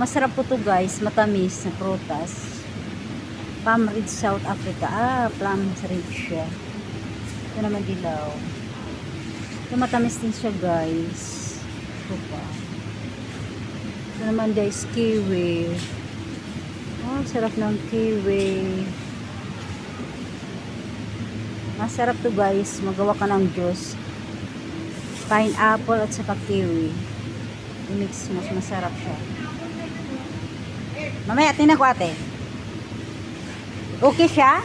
masarap po to guys. Matamis na prutas. Plum Ridge, South Africa. Ah, Plum Ridge siya. Ito naman dilaw. Ito matamis din siya guys. Ito pa. Ito naman guys, kiwi. Oh, sarap ng kiwi. Masarap to guys. Magawa ka ng juice. Pineapple at saka kiwi. I-mix mo. Masarap siya. Mamaya, tingnan ko ate. Okay siya?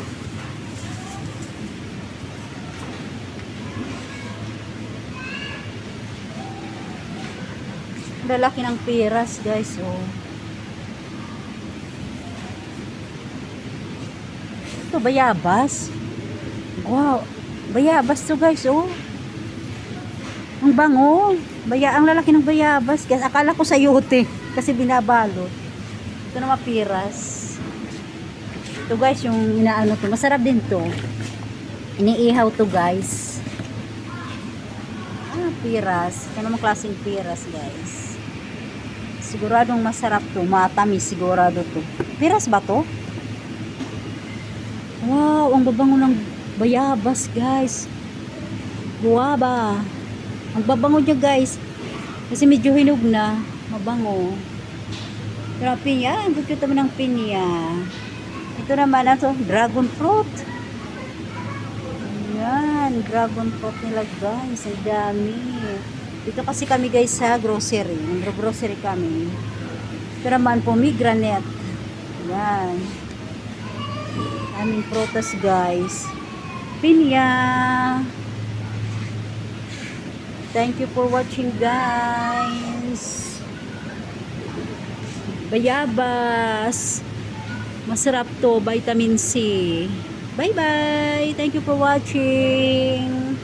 Lalaki ng piras guys. Oh. Ito, bayabas. Wow. Bayabas to guys, oh. Ang bango. Baya, ang lalaki ng bayabas. Guys, akala ko sayote. Kasi binabalot. Ito naman piras. Ito guys, yung inaano to. Masarap din to. Iniihaw to guys. Ah, piras. Ito naman klaseng piras guys. Siguradong masarap to. Matamis sigurado to. Piras ba to? Wow, ang babango ng bayabas, guys. Guwaba. Ang babango niya, guys. Kasi medyo hinog na. Mabango. Pero ang pinya, ang cute naman ng pinya. Ito naman, ano, dragon fruit. Ayan, dragon fruit nila, guys. Ang dami. Dito kasi kami, guys, sa grocery. Nagro-grocery kami. Ito naman, pomegranate. Ayan aming prutas guys pinya thank you for watching guys bayabas. Masarap to, vitamin C. Bye-bye! Thank you for watching!